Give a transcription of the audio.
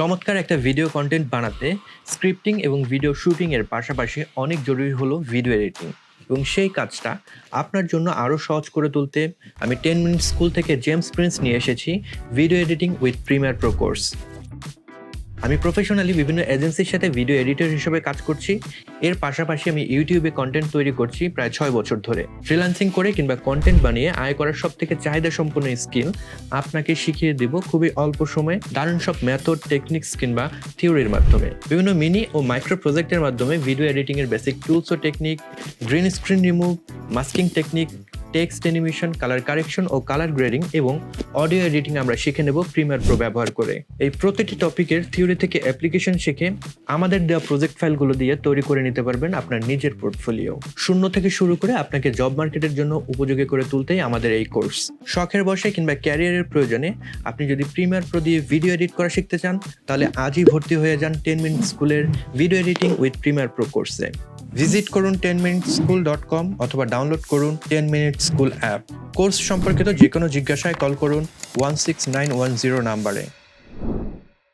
চমৎকার একটা video content বানাতে স্ক্রিপ্টিং এবং ভিডিও শ্যুটিংয়ের পাশাপাশি অনেক জরুরি হলো ভিডিও এডিটিং এবং সেই কাজটা আপনার জন্য আরও সহজ করে তুলতে আমি টেন মিনিট স্কুল থেকে জেমস প্রিন্স নিয়ে এসেছি video editing with Premiere Pro course আমি প্রফেশনালি বিভিন্ন এজেন্সির সাথে ভিডিও এডিটর হিসেবে কাজ করছি। এর পাশাপাশি আমি ইউটিউবে কন্টেন্ট তৈরি করছি প্রায় ছয় বছর ধরে। ফ্রিল্যান্সিং করে কিংবা কন্টেন্ট বানিয়ে আয় করার সব থেকে চাহিদা সম্পন্ন স্কিল আপনাকে শিখিয়ে দেব খুবই অল্প সময়ে দারুণ সব মেথড টেকনিক্স কিংবা থিওরির মাধ্যমে। বিভিন্ন মিনি ও মাইক্রো প্রজেক্টের মাধ্যমে ভিডিও এডিটিংয়ের বেসিক টুলস ও technique green screen remove masking technique text animation, colour correction ও কালার গ্রেডিং এবং অডিও এডিটিং আমরা শিখে নেব প্রিমিয়ার প্রো ব্যবহার করে। এই প্রতিটি টপিকের থিওরি থেকে অ্যাপ্লিকেশন শিখে আমাদের দেওয়া প্রজেক্ট ফাইলগুলো দিয়ে তৈরি করে নিতে পারবেন আপনার নিজের পোর্টফোলিও। শূন্য থেকে শুরু করে আপনাকে জব মার্কেটের জন্য উপযোগী করে তুলতেই আমাদের এই কোর্স। শখের বসে কিংবা ক্যারিয়ারের প্রয়োজনে আপনি যদি প্রিমিয়ার প্রো দিয়ে ভিডিও এডিট করা শিখতে চান, তাহলে আজই ভর্তি হয়ে যান টেন মিনিট স্কুলের video editing with Premiere Pro কোর্সে। ভিজিট করুন ten minute school dot com অথবা ডাউনলোড করুন ten minute school app course সম্পর্কিত যে কোনো জিজ্ঞাসায় কল করুন one six nine one zero নাম্বারে